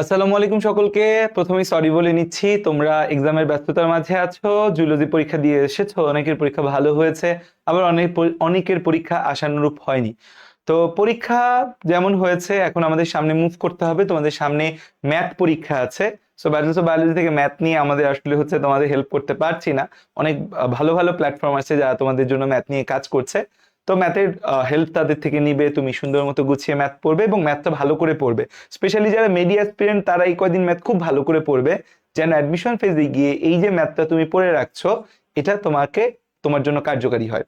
আসসালামু আলাইকুম সকলকে। প্রথমেই সরি বলে নিচ্ছি, তোমরা এক্সামের ব্যস্ততার মাঝে আছো জুলজি পরীক্ষা দিয়ে এসেছ, অনেকের পরীক্ষা ভালো হয়েছে, আবার অনেক অনেকের পরীক্ষা আশানুরূপ হয়নি। তো পরীক্ষা যেমন হয়েছে, এখন আমাদের সামনে মুভ করতে হবে, তোমাদের সামনে ম্যাথ পরীক্ষা আছে। সো ব্যাচেলস অফ বায়োলজি থেকে ম্যাথ নিয়ে আমাদের আসলে হচ্ছে তোমাদের হেল্প করতে পারছি না। অনেক ভালো ভালো প্ল্যাটফর্ম আছে যারা তোমাদের জন্য ম্যাথ নিয়ে কাজ করছে। তো ম্যাথের হেল্প তাদের থেকে নিবে, তুমি সুন্দর মতো গুছিয়ে ম্যাথ পড়বে এবং ম্যাথটা ভালো করে পড়বে। স্পেশালি যারা মেডিয়া স্টুডেন্ট তারা এই কয়দিন ম্যাথ খুব ভালো করে পড়বে। যেন অ্যাডমিশন ফেজে গিয়ে এই যে ম্যাথটা তুমি পড়ে রাখছো, এটা তোমাকে, তোমার জন্য কার্যকারী হয়।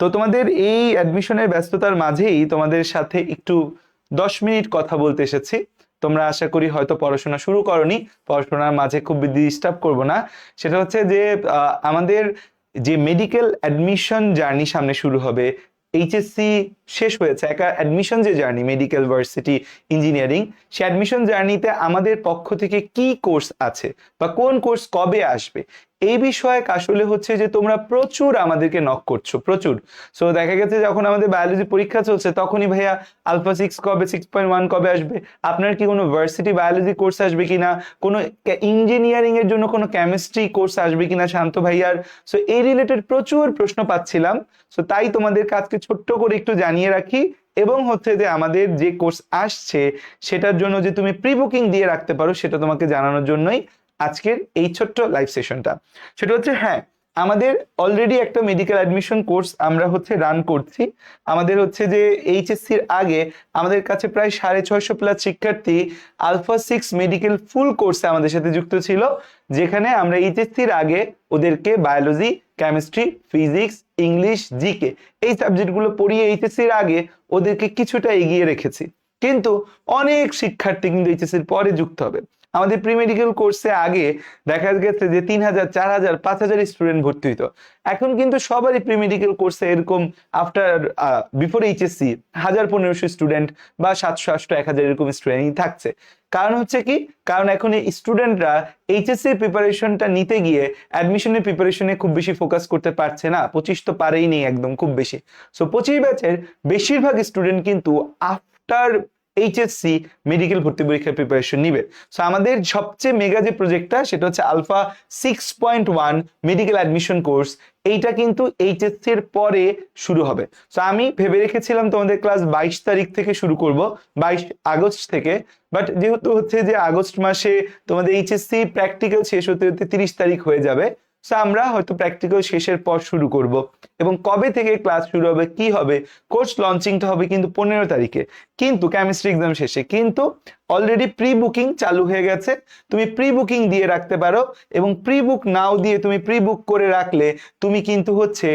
তো তোমাদের এই অ্যাডমিশনের ব্যস্ততার মাঝেই তোমাদের সাথে একটু দশ মিনিট কথা বলতে এসেছি। তোমরা আশা করি হয়তো পড়াশোনা শুরু করনি। পড়াশোনার মাঝে খুব ডিস্টার্ব করব না। সেটা হচ্ছে যে আমাদের যে মেডিকেল অ্যাডমিশন জার্নি সামনে শুরু হবে এইচএসসি শেষ হয়েছে, একা অ্যাডমিশন যে জার্নি মেডিকেল ভার্সিটি ইঞ্জিনিয়ারিং সে অ্যাডমিশন জার্নিতে আমাদের পক্ষ থেকে কি কোর্স আছে বা কোন কোর্স কবে আসবে? এই বিষয়ে আসলে হচ্ছে যে তোমরা প্রচুর আমাদেরকে নক করছ, প্রচুর। সো দেখা গেছে যখন আমাদের বায়োলজি পরীক্ষা চলছে, তখনই ভাইয়া আলফা সিক্স কবে সিক্স পয়েন্ট ওয়ান কবে আসবে? আপনার কি কোনো ভার্সিটি বায়োলজি কোর্স আসবে কিনা? কোনো ইঞ্জিনিয়ারিং এর জন্য কোনো কেমিস্ট্রি কোর্স আসবে কিনা শান্ত ভাইয়ার? সো এই রিলেটেড প্রচুর প্রশ্ন পাচ্ছিলাম। সো তাই তোমাদের কাজকে ছোট্ট করে একটু জানিয়ে রাখি। এবং হচ্ছে যে আমাদের যে কোর্স আসছে, সেটার জন্য যে তুমি প্রি বুকিং দিয়ে রাখতে পারো, সেটা তোমাকে জানানোর জন্যই আজকের এই ছোট্ট লাইভ সেশনটা সেটা হচ্ছে হ্যাঁ আমাদের অলরেডি একটা মেডিকেল অ্যাডমিশন কোর্স আমরা হচ্ছে রান করছি। আমাদের হচ্ছে যে এইচএসসির আগে আমাদের কাছে প্রায় সাড়ে ছয়শো প্লাস শিক্ষার্থী আলফা সিক্স মেডিকেল ফুল কোর্সে আমাদের সাথে যুক্ত ছিল, যেখানে আমরা এইচএসসির আগে ওদেরকে biology chemistry physics English GK এই সাবজেক্টগুলো পড়িয়ে এইচএসসির আগে ওদেরকে কিছুটা এগিয়ে রেখেছি। কিন্তু অনেক শিক্ষার্থী কিন্তু এইচএসসির পরে যুক্ত হবে। আমাদের প্রি মেডিকেল কোর্সে আগে দেখা গেছে যে তিন হাজার, চার হাজার, পাঁচ হাজার স্টুডেন্ট ভর্তি হইতো। এখন কিন্তু সবারই প্রি মেডিকেল কোর্সে এরকম আফটার বিফোর এইচএসসি হাজার পনেরোশো স্টুডেন্ট বা সাতশো, আটশো, এক হাজার এরকম স্টুডেন্টই থাকছে। কারণ হচ্ছে কি? কারণ এখন এই স্টুডেন্টরা এইচএসসি প্রিপারেশনটা নিতে গিয়ে অ্যাডমিশনের প্রিপারেশনে খুব বেশি ফোকাস করতে পারছে না। পঁচিশ তো পারেই নেই একদম, খুব বেশি। সো পঁচিশ ব্যাচের বেশিরভাগ স্টুডেন্ট কিন্তু আফটার এইচএসসি মেডিকেল ভর্তি পরীক্ষার প্রিপারেশন নিবে। সো আমাদের সবচেয়ে মেগা যে প্রজেক্টটা সেটা হচ্ছে alpha six point one medical admission course এইটা কিন্তু এইচএসসি এর পরে শুরু হবে। সো আমি ভেবে রেখেছিলাম তোমাদের ক্লাস বাইশ তারিখ থেকে শুরু করব, বাইশ আগস্ট থেকে। বাট যেহেতু হচ্ছে যে আগস্ট মাসে তোমাদের এইচএসসি প্র্যাকটিক্যাল শেষ হতে হতে তিরিশ তারিখ হয়ে যাবে সো আমরা হয়তো প্র্যাকটিক্যাল শেষের পর শুরু করব। এবং কবে থেকে ক্লাস শুরু হবে, কি হবে? কোর্স লঞ্চিংটা হবে কিন্তু পনেরো তারিখে। কিন্তু কেমিস্ট্রি এক্সাম শেষে। কিন্তু অলরেডি প্রি বুকিং চালু হয়ে গেছে। তুমি প্রি বুকিং দিয়ে রাখতে পারো এবং প্রি বুক নাও দিয়ে তুমি প্রি বুক করে রাখলে তুমি কিন্তু হচ্ছে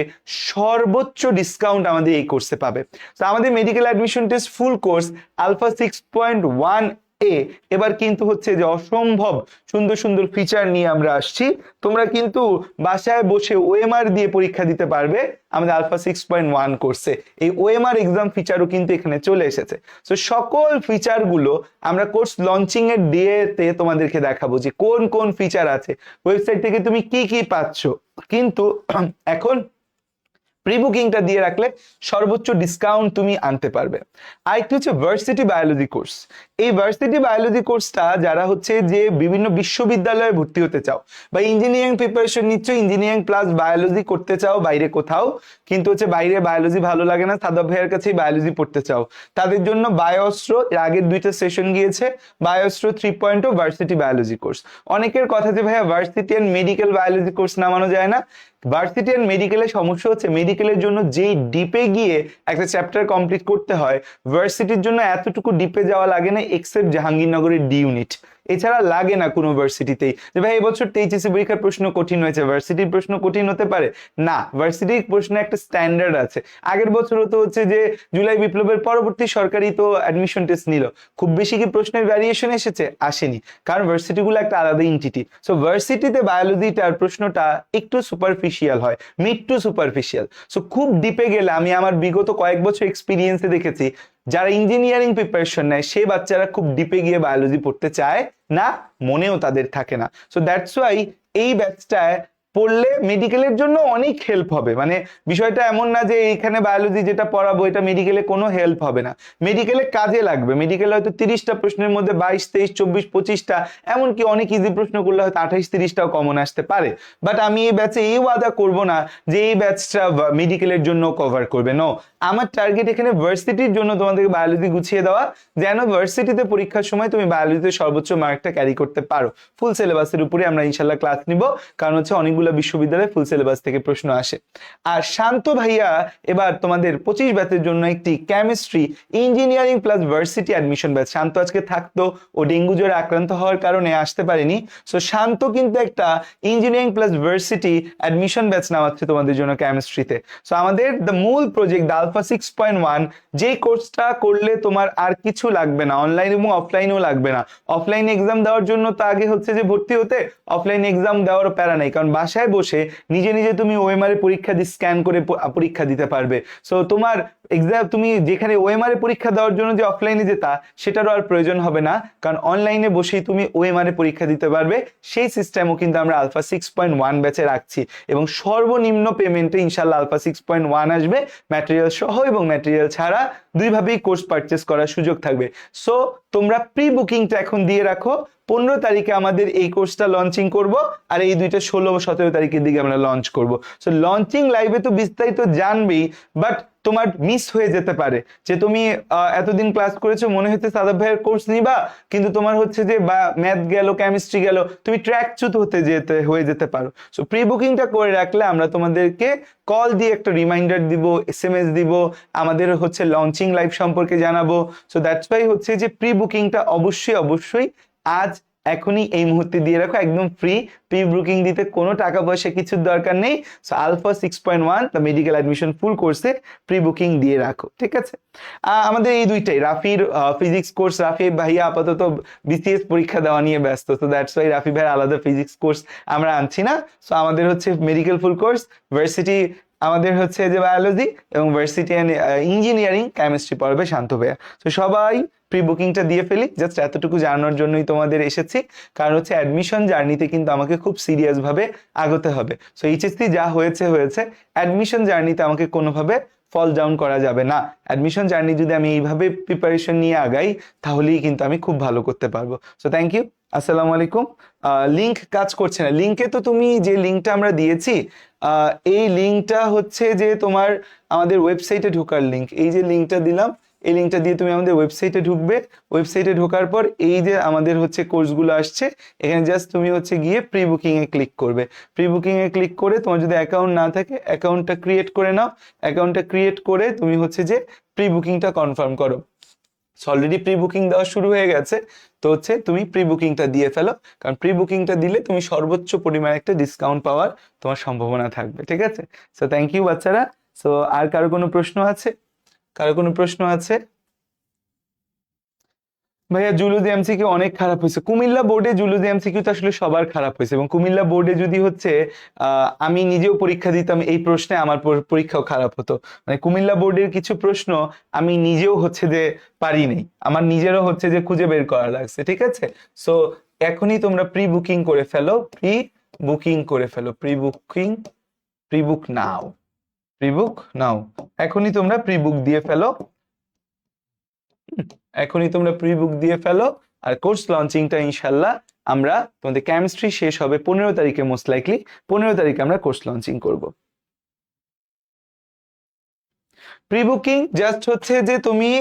সর্বোচ্চ ডিসকাউন্ট আমাদের এই কোর্সে পাবে। তো আমাদের medical admission test full course alpha six point one এ এবার কিন্তু হচ্ছে যে অসম্ভব সুন্দর সুন্দর ফিচার নিয়ে আমরা আসছি। তোমরা কিন্তু বাসায় বসে ওএমআর দিয়ে পরীক্ষা দিতে পারবে আমাদের আলফা সিক্স পয়েন্ট ওয়ান কোর্সে এই ওএমআর এক্সাম ফিচারও কিন্তু এখানে চলে এসেছে। তো সকল ফিচারগুলো আমরা কোর্স লঞ্চিং এর ডেতে তোমাদেরকে দেখাবো যে কোন কোন ফিচার আছে। ওয়েবসাইট থেকে তুমি কি কি পাচ্ছ। কিন্তু এখন প্রি বুকিংটা দিয়ে রাখলে সর্বোচ্চ ডিসকাউন্ট তুমি আনতে পারবে। আরেকটি হচ্ছে ভার্সিটি বায়োলজি কোর্স এই ভার্সিটি বায়োলজি কোর্সটা যারা হচ্ছে যে বিভিন্ন বিশ্ববিদ্যালয়ে ভর্তি হতে চাও বা ইঞ্জিনিয়ারিং প্রিপারেশন নিচ্ছ ইঞ্জিনিয়ারিং প্লাস বায়োলজি করতে চাও বাইরে কোথাও, কিন্তু হচ্ছে বাইরে বায়োলজি ভালো লাগে না সাদব ভাইয়ের কাছেই বায়োলজি পড়তে চাও, তাদের জন্য বায়োস্ট্র এর আগের দুইটা সেশন গিয়েছে বায়োস্ট্র থ্রি পয়েন্ট ও ভার্সিটি বায়োলজি কোর্স অনেকের কথা যে ভাইয়া varsity and medical biology course নামানো যায় না। ভার্সিটি অ্যান্ড মেডিকেলের সমস্যা হচ্ছে মেডিকেলের জন্য যেই ডিপে গিয়ে একটা চ্যাপ্টার কমপ্লিট করতে হয় ভার্সিটির জন্য এতটুকু ডিপে যাওয়া লাগে না এক্সেপ্ট জাহাঙ্গীরনগরের ডি ইউনিট এছাড়া লাগে না কোনো ভার্সিটিতেই যে ভাই, এবছর তো এইচএসসি পরীক্ষার প্রশ্ন কঠিন হয়েছে ভার্সিটির প্রশ্ন কঠিন হতে পারে? না ভার্সিটির প্রশ্নে একটা স্ট্যান্ডার্ড আছে। আগের বছরও তো হচ্ছে যে, জুলাই বিপ্লবের পরবর্তী সরকারি তো অ্যাডমিশন টেস্ট নিল। খুব বেশি কি প্রশ্নের ভ্যারিয়েশন এসেছে? আসেনি। কারণ ভার্সিটিগুলো একটা আলাদা ইন্টিটি সো ভার্সিটিতে বায়োলজিটার প্রশ্নটা একটু সুপারফিশিয়াল হয় মিড টু সুপারফিশিয়াল সো খুব ডিপে গেলে আমি আমার বিগত কয়েক বছর এক্সপিরিয়েন্সে দেখেছি যারা ইঞ্জিনিয়ারিং প্রিপারেশন নেয়, সে বাচ্চারা খুব ডিপে গিয়ে বায়োলজি পড়তে চায় না, মনেও তাদের থাকে না। সো দ্যাটস ওয়াই এই ব্যাচটায় পড়লে মেডিকেলের জন্য অনেক হেল্প হবে। মানে বিষয়টা এমন না যে এইখানে বায়োলজি যেটা পড়াবো, এটা মেডিকেলে কোনো হেল্প হবে না। মেডিকেলে কাজে লাগবে। মেডিকেলে হয়তো তিরিশটা প্রশ্নের মধ্যে বাইশ, তেইশ, চব্বিশ, পঁচিশটা, এমনকি অনেক ইজি প্রশ্ন করলে হয়তো আঠাইশ, তিরিশটাও কমন আসতে পারে। বাট আমি এই ব্যাচে এই ওয়াদা করব না যে এই ব্যাচটা মেডিকেলের জন্য কভার করবে। নো আমার টার্গেট এখানে ভার্সিটির জন্য তোমাদেরকে বায়োলজি গুছিয়ে দেওয়া। যেন ভার্সিটিতে পরীক্ষার সময় তুমি বায়োলজিতে সর্বোচ্চ মার্কটা ক্যারি করতে পারো। ফুল সিলেবাসের উপরে আমরা ইনশাল্লাহ ক্লাস নিব। কারণ হচ্ছে অনেকগুলো বিশ্ববিদ্যালয়ে ফুল সিলেবাস থেকে প্রশ্ন আসে। আর শান্ত ভাইয়া, এবার তোমাদের পঁচিশ ব্যাচের জন্য একটি chemistry engineering plus varsity admission batch Shanto আজকে থাকতো, ও ডেঙ্গু জ্বরে আক্রান্ত হওয়ার কারণে আসতে পারেনি। সো শান্ত কিন্তু একটা engineering plus varsity admission batch নেওয়াচ্ছে তোমাদের জন্য কেমিস্ট্রিতে সো আমাদের দ্য মূল project alpha six point one যে কোর্সটা করলে তোমার আর কিছু লাগবে না অনলাইন এবং অফলাইনেও লাগবে না। অফলাইন এক্সাম দেওয়ার জন্য তো আগে হচ্ছে যে ভর্তি হতে অফলাইন এক্সাম দেওয়ারও প্যারা নাই, কারণ বাসায় বসে নিজে নিজে তুমি ওএমআর পরীক্ষা দিয়ে স্ক্যান করে পরীক্ষা দিতে পারবে। সো তোমার এক্সাম তুমি যেখানে ওএমআর পরীক্ষা দেওয়ার জন্য যে অফলাইনে যেতা, সেটারও আর প্রয়োজন হবে না। কারণ অনলাইনে বসেই তুমি ওএমআর পরীক্ষা দিতে পারবে। সেই সিস্টেমও কিন্তু আমরা আলফা সিক্স পয়েন্ট ওয়ান ব্যাচে রাখছি। এবং সর্বনিম্ন পেমেন্টে ইনশাল্লাহ আলফা সিক্স পয়েন্ট ওয়ান আসবে। ম্যাটেরিয়াল সহ এবং ম্যাটেরিয়াল ছাড়া দুইভাবেই কোর্স পারচেস করার সুযোগ থাকবে। সো তোমরা প্রি বুকিংটা এখন দিয়ে রাখো। পনেরো তারিখে আমাদের এই কোর্সটা লঞ্চিং করব আর এই দুইটা ষোলো সতেরো তারিখের দিকে আমরা লঞ্চ করব। সো লঞ্চিং লাইভে তো বিস্তারিত জানবেই বাট তোমার মিস হয়ে যেতে পারে। যে তুমি এতদিন ক্লাস করেছ, মনে হচ্ছে সাদাব ভাইয়ের কোর্স নিবা, কিন্তু তোমার হচ্ছে যে, বা ম্যাথ গেল কেমিস্ট্রি গেল, তুমি ট্র্যাকচ্যুত হতে যেতে, হয়ে যেতে পারো। সো প্রি বুকিংটা করে রাখলে আমরা তোমাদেরকে কল দিয়ে একটা রিমাইন্ডার দিব এস এম এস দিব, আমাদের হচ্ছে লঞ্চিং লাইভ সম্পর্কে জানাব। সো দ্যাটস ওয়াই হচ্ছে যে প্রি বুকিংটা অবশ্যই অবশ্যই আজ এখনই এই মুহূর্তে দিয়ে রাখো, একদম ফ্রি প্রি বুকিং দিতে কোনো টাকা পয়সা কিছুর দরকার নেই। So alpha six point one the medical admission full কোর্সে প্রি বুকিং দিয়ে রাখো, ঠিক আছে? আমাদের এই দুইটাই, রাফির ফিজিক্স কোর্স রাফি ভাইয়া আপাতত বিসিএস পরীক্ষা দেওয়া নিয়ে ব্যস্ত তো দ্যাটস ওয়াই রাফি ভাইয়ের আলাদা ফিজিক্স কোর্স আমরা আনছি না। সো আমাদের হচ্ছে মেডিকেল ফুল কোর্স ভার্সিটি আমাদের হচ্ছে যে বায়োলজি এবং ভার্সিটি অ্যান্ড ইঞ্জিনিয়ারিং কেমিস্ট্রি পড়বে শান্ত ভাইয়া। তো সবাই প্রি বুকিংটা দিয়ে ফেলি জাস্ট এতটুকু জানানোর জন্যই তোমাদের এসেছি। কারণ হচ্ছে অ্যাডমিশন জার্নিতে কিন্তু আমাকে খুব সিরিয়াস ভাবে আগতে হবে। সো এইচএসসি যা হয়েছে হয়েছে। অ্যাডমিশন জার্নিতে আমাকে কোনোভাবে ফল ডাউন করা যাবে না। অ্যাডমিশন জার্নি যদি আমি এইভাবে প্রিপারেশন নিয়ে আগাই, তাহলেই কিন্তু আমি খুব ভালো করতে পারব। সো থ্যাংক ইউ আসসালামু আলাইকুম। লিংক কাজ করছে না। লিংকে তো তুমি যে লিংকটা আমরা দিয়েছি এই লিংকটা হচ্ছে যে তোমার আমাদের ওয়েবসাইটে ঢোকার লিংক এই যে লিংকটা দিলাম, এই লিঙ্কটা দিয়ে তুমি আমাদের ওয়েবসাইটে ঢুকবে। ওয়েবসাইটে ঢোকার পর এই যে আমাদের হচ্ছে কোর্সগুলো আসছে, এখানে জাস্ট তুমি হচ্ছে গিয়ে প্রি বুকিং এ ক্লিক করবে। প্রি বুকিং এ ক্লিক করে তোমার যদি অ্যাকাউন্ট না থাকে অ্যাকাউন্টটা ক্রিয়েট করে নাও। অ্যাকাউন্টটা ক্রিয়েট করে তুমি হচ্ছে যে প্রি বুকিংটা কনফার্ম করো। অলরেডি প্রি বুকিং দেওয়া শুরু হয়ে গেছে। তো হচ্ছে তুমি প্রি বুকিংটা দিয়ে ফেলো। কারণ প্রি বুকিংটা দিলে তুমি সর্বোচ্চ পরিমাণে একটা ডিসকাউন্ট পাওয়ার তোমার সম্ভাবনা থাকবে, ঠিক আছে? সো থ্যাংক ইউ বাচ্চারা। সো আর কারও কোনো প্রশ্ন আছে? কারও কোনো প্রশ্ন আছে? ভাইয়া জুলুজি এমসিকিউ অনেক খারাপ হয়েছে। কুমিল্লা বোর্ডে জুলুজি এমসিকিউ তো আসলে সবার খারাপ হয়েছে এবং কুমিল্লা বোর্ডে যদি হচ্ছে আমি নিজেও পরীক্ষা দিতাম এই প্রশ্নে আমার পরীক্ষাও খারাপ হতো। মানে কুমিল্লা বোর্ডের কিছু প্রশ্ন আমি নিজেও হচ্ছে যে পারিনি আমার নিজেরও হচ্ছে যে খুঁজে বের করা লাগছে, ঠিক আছে? সো এখনই তোমরা প্রি বুকিং করে ফেলো প্রি বুকিং করে ফেলো। Pre booking pre book now pre book now এখনই তোমরা প্রি বুক দিয়ে ফেলো। এখনই তোমরা প্রি বুক দিয়ে ফেলো, আর কোর্স লঞ্চিংটা ইনশাল্লাহ আমরা তোমাদের কেমিস্ট্রি শেষ হবে পনেরো তারিখে মোস্ট লাইকলি পনেরো তারিখে আমরা কোর্স লঞ্চিং করব। প্রি বুকিং জাস্ট হচ্ছে যে তুমি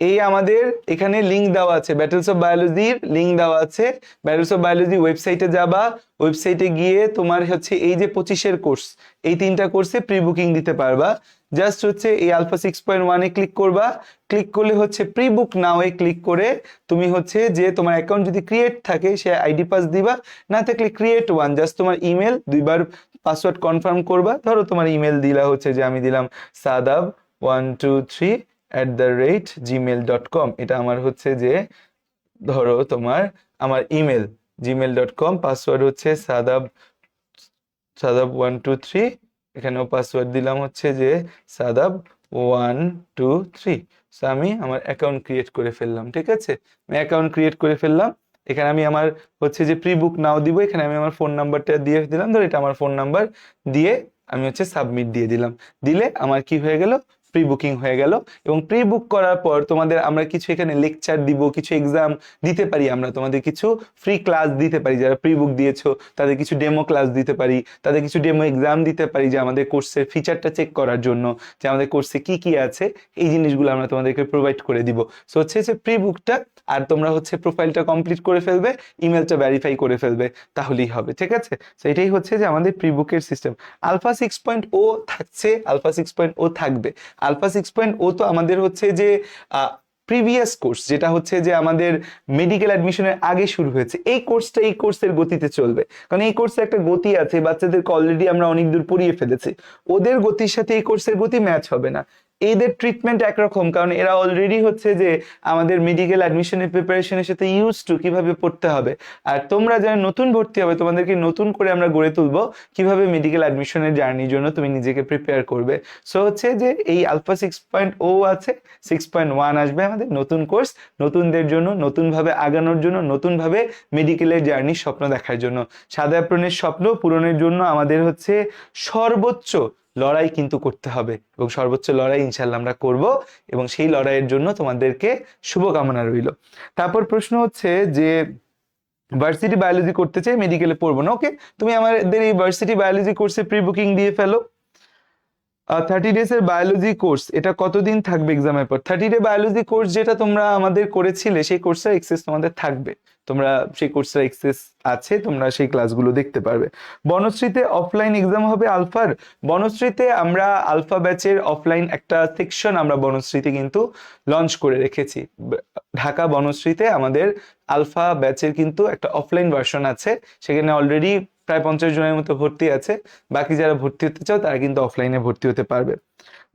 এই আমাদের এখানে লিঙ্ক দেওয়া আছে ব্যাটেলস অফ বায়োলজির লিঙ্ক দেওয়া আছে। ব্যাটেলস অফ বায়োলজি ওয়েবসাইটে যাবা ওয়েবসাইটে গিয়ে তোমার হচ্ছে এই যে পঁচিশের কোর্স এই তিনটা কোর্সে প্রি বুকিং দিতে পারবা। জাস্ট হচ্ছে এই আলফা সিক্স পয়েন্ট ওয়ানে ক্লিক করবা। ক্লিক করলে হচ্ছে প্রি বুক নাও এ ক্লিক করে তুমি হচ্ছে যে তোমার অ্যাকাউন্ট যদি ক্রিয়েট থাকে, সে আইডি পাস দিবা। না থাকলে ক্রিয়েট ওয়ান জাস্ট তোমার ইমেল দুইবার পাসওয়ার্ড কনফার্ম করবা। ধরো তোমার ইমেল দিলা হচ্ছে যে আমি দিলাম Sadab one two three at the rate Gmail dot com এটা আমার হচ্ছে যে ধরো তোমার আমার email Gmail dot com password হচ্ছে Sadab Sadab one two three এখানেও পাসওয়ার্ড দিলাম হচ্ছে যে Sadab one, two, three. So আমি আমার অ্যাকাউন্ট ক্রিয়েট করে ফেললাম, ঠিক আছে? আমি অ্যাকাউন্ট ক্রিয়েট করে ফেললাম। এখানে আমি আমার হচ্ছে যে প্রি বুক নাও দিব, এখানে আমি আমার ফোন নাম্বারটা দিয়ে দিলাম। ধর এটা আমার ফোন নাম্বার দিয়ে আমি হচ্ছে সাবমিট দিয়ে দিলাম। দিলে আমার কি হয়ে গেল? প্রি বুকিং হয়ে গেল এবং প্রি বুক করার পর তোমাদের আমরা কিছু এখানে লেকচার দিব, কিছু এক্সাম দিতে পারি আমরা, তোমাদের কিছু ফ্রি ক্লাস দিতে পারি, যারা প্রি বুক দিয়েছ, তাদের কিছু ডেমো ক্লাস দিতে পারি, তাদের কিছু ডেমো এক্সাম দিতে পারি যে আমাদের কোর্সের ফিচারটা চেক করার জন্য, যে আমাদের কোর্সে কি কি আছে, এই জিনিসগুলো আমরা তোমাদেরকে প্রোভাইড করে দিব। সো হচ্ছে যে প্রি বুকটা আর তোমরা হচ্ছে প্রোফাইলটা কমপ্লিট করে ফেলবে ইমেলটা ভেরিফাই করে ফেলবে, তাহলেই হবে, ঠিক আছে? তো এটাই হচ্ছে যে আমাদের প্রি বুকের সিস্টেম আলফা সিক্স পয়েন্ট ও থাকছে, আলফা সিক্স পয়েন্ট ও থাকবে। আলফা সিক্স পয়েন্ট ও তো আমাদের হচ্ছে যে প্রিভিয়াস কোর্স যেটা হচ্ছে যে আমাদের মেডিকেল অ্যাডমিশনের আগে শুরু হয়েছে। এই কোর্সটা এই কোর্সের গতিতে চলবে। কারণ এই কোর্সে একটা গতি আছে, বাচ্চাদেরকে অলরেডি আমরা অনেক দূর পড়িয়ে ফেলেছি। ওদের গতির সাথে এই কোর্সের গতি ম্যাচ হবে না। এদের ট্রিটমেন্ট একরকম, কারণ এরা অলরেডি হচ্ছে যে আমাদের মেডিকেল অ্যাডমিশনের প্রিপারেশনের সাথে ইউজ টু কীভাবে পড়তে হবে। আর তোমরা যারা নতুন ভর্তি হবে, তোমাদেরকে নতুন করে আমরা গড়ে তুলবো কীভাবে মেডিকেল অ্যাডমিশনের জার্নির জন্য তুমি নিজেকে প্রিপেয়ার করবে। সো হচ্ছে যে এই আলফা সিক্স পয়েন্ট ও আছে সিক্স পয়েন্ট ওয়ান আসবে আমাদের নতুন কোর্স নতুনদের জন্য, নতুনভাবে আগানোর জন্য, নতুনভাবে মেডিকেলের জার্নির স্বপ্ন দেখার জন্য। সাদা অ্যাপ্রনের স্বপ্ন পূরণের জন্য আমাদের হচ্ছে সর্বোচ্চ লড়াই কিন্তু করতে হবে এবং সর্বোচ্চ লড়াই ইনশাল্লাহ আমরা করব এবং সেই লড়াইয়ের জন্য তোমাদেরকে শুভকামনা রইল। তারপর প্রশ্ন হচ্ছে যে ভার্সিটি বায়োলজি করতে চাই মেডিকেলে পড়ব না। ওকে তুমি আমাদের এই ভার্সিটি বায়োলজি কোর্সে প্রি বুকিং দিয়ে ফেলো। থার্টি ডেজ এর বায়োলজি কোর্স এটা কতদিন থাকবে এক্সামের পর? থার্টি ডে বায়োলজি কোর্স যেটা তোমরা আমাদের করেছিলে, সেই কোর্সের এক্সেস তোমাদের থাকবে। তোমরা সেই কোর্সের এক্সেস আছে, তোমরা সেই ক্লাসগুলো দেখতে পারবে। বনশ্রীতে অফলাইন এক্সাম হবে আলফার। বনশ্রীতে আমরা আলফা ব্যাচের অফলাইন একটা সেকশন আমরা বনশ্রীতে কিন্তু লঞ্চ করে রেখেছি। ঢাকা বনশ্রীতে আমাদের আলফা ব্যাচের কিন্তু একটা অফলাইন ভার্সন আছে। সেখানে অলরেডি প্রায় পঞ্চাশ জনের মতো ভর্তি আছে। বাকি যারা ভর্তি হতে চাও, তারা কিন্তু অফলাইনে ভর্তি হতে পারবে।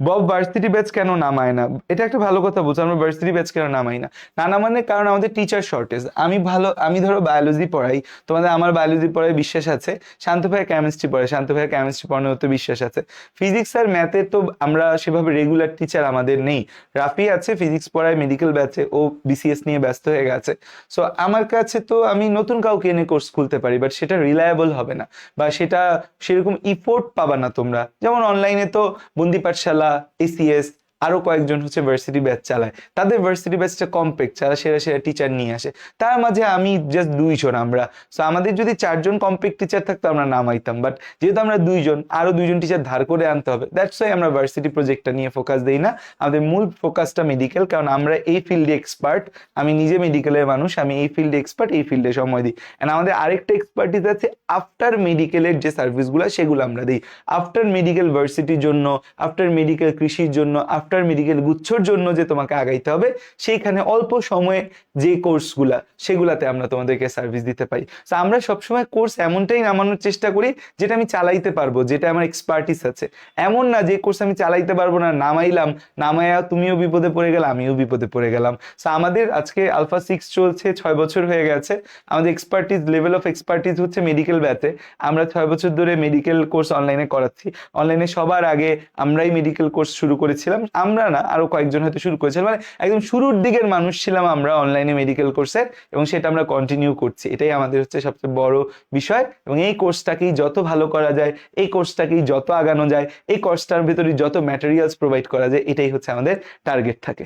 বব ভার্সিটি ব্যাচ কেন নামায় না? এটা একটা ভালো কথা বলছো, আমরা ভার্সিটি ব্যাচ কেন নামাই না? না নামানোর কারণ আমাদের টিচার শর্টেজ আমি ভালো, আমি ধরো বায়োলজি পড়াই, তোমাদের আমার বায়োলজি পড়ায় বিশ্বাস আছে? শান্ত ভাইয়ের কেমিস্ট্রি পড়ে শান্ত ভাইয়ের কেমিস্ট্রি পড়ানোর তো বিশ্বাস আছে। ফিজিক্স আর ম্যাথের তো আমরা সেভাবে রেগুলার টিচার আমাদের নেই। রাফি আছে ফিজিক্স পড়ায় মেডিকেল ব্যাচে ও বিসিএস নিয়ে ব্যস্ত হয়ে গেছে। সো আমার কাছে তো আমি নতুন কাউকে এনে কোর্স খুলতে পারি বাট সেটা রিলায়েবল হবে না। বা সেটা সেরকম ইফোর্ট পাবা না তোমরা। যেমন অনলাইনে তো বন্দি পাঠশালা এসিএস আরও কয়েকজন হচ্ছে ভার্সিটি ব্যাচ চালায়। তাদের ভার্সিটি ব্যাচটা কমপ্লেক্ট যারা সেরা সেরা টিচার নিয়ে আসে। তার মাঝে আমি জাস্ট দুইজন আমরা। সো আমাদের যদি চারজন কমপ্লেক্ট টিচার থাকতো, আমরা নামাইতাম। বাট যেহেতু আমরা দুইজন, আরও দুইজন টিচার ধার করে আনতে হবে। দ্যাটস ওয়াই আমরা ভার্সিটি প্রজেক্টটা নিয়ে ফোকাস দেই না। আমাদের মূল ফোকাসটা মেডিকেল কারণ আমরা এই ফিল্ডে এক্সপার্ট আমি নিজে মেডিকেলের মানুষ, আমি এই ফিল্ডে এক্সপার্ট এই ফিল্ডে সময় দিই। এন্ড আমাদের আরেকটা এক্সপার্টিস আছে আফটার মেডিকেলের যে সার্ভিসগুলো সেগুলো আমরা দিই। আফটার মেডিকেল ভার্সিটির জন্য আফটার মেডিকেল কৃষির জন্য আফটার মেডিকেল গুচ্ছর জন্য যে তোমাকে আগাইতে হবে, সেইখানে অল্প সময়ে যে কোর্সগুলা, সেগুলাতে আমরা তোমাদেরকে সার্ভিস দিতে পারি। তো আমরা সবসময় কোর্স এমনটাই নামানোর চেষ্টা করি, যেটা আমি চালাইতে পারব, যেটা আমার এক্সপার্টিস আছে। এমন না যে কোর্স আমি চালাইতে পারব না, নামাইলাম নামাইয়া তুমিও বিপদে পড়ে গেলে, আমিও বিপদে পড়ে গেলাম। তো আমাদের আজকে আলফা সিক্স চলছে, ছয় বছর হয়ে গেছে। আমাদের এক্সপার্টিস লেভেল অফ এক্সপার্টিস হচ্ছে মেডিকেল ব্যাচে আমরা ছয় বছর ধরে মেডিকেল কোর্স অনলাইনে করাচ্ছি। অনলাইনে সবার আগে আমরাই মেডিকেল কোর্স শুরু করেছিলাম। আমরা না, আরও কয়েকজন হয়তো শুরু করেছিলাম মানে একদম শুরুর দিকের মানুষ ছিলাম আমরা অনলাইনে মেডিকেল কোর্সের এবং সেটা আমরা কন্টিনিউ করছি। এটাই আমাদের হচ্ছে সবচেয়ে বড় বিষয়, এবং এই কোর্সটাকেই যত ভালো করা যায়, এই কোর্সটাকেই যত আগানো যায়, এই কোর্সটার ভেতরে যত ম্যাটেরিয়ালস প্রোভাইড করা যায়, এটাই হচ্ছে আমাদের টার্গেট থাকে।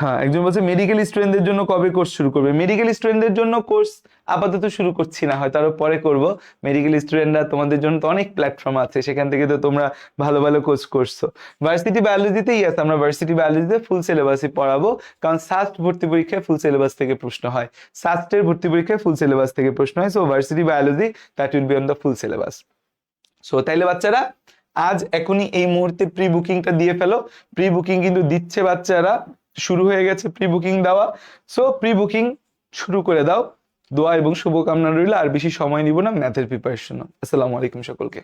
হ্যাঁ একজন বলছে মেডিকেল স্টুডেন্টদের জন্য কবে কোর্স শুরু করবে? মেডিকেল স্টুডেন্টদের জন্য কোর্স আপাতত শুরু করছি না, হয়তো আরও পরে করব। মেডিকেল স্টুডেন্টরা তোমাদের জন্য তো অনেক প্ল্যাটফর্ম আছে, সেখান থেকে তো তোমরা ভালো ভালো কোর্স করছ। ভার্সিটি বায়োলজিতেই আছে, আমরা ভার্সিটি বায়োলজিতে ফুল সিলেবাসই পড়াবো, কারণ সাস্ট ভর্তি পরীক্ষায় ফুল সিলেবাস থেকে প্রশ্ন হয়। সাস্টের ভর্তি পরীক্ষায় ফুল সিলেবাস থেকে প্রশ্ন হয় so varsity biology that will be on the full syllabus so তাইলে বাচ্চারা, আজ এখনই এই মুহূর্তে প্রি বুকিংটা দিয়ে ফেলো। প্রি বুকিং কিন্তু দিচ্ছে বাচ্চারা শুরু হয়ে গেছে প্রি বুকিং দেওয়া। সো প্রি বুকিং শুরু করে দাও। দোয়া এবং শুভকামনা রইল, আর বেশি সময় নিব না ম্যাথের প্রিপারেশন আসসালামু আলাইকুম সকলকে।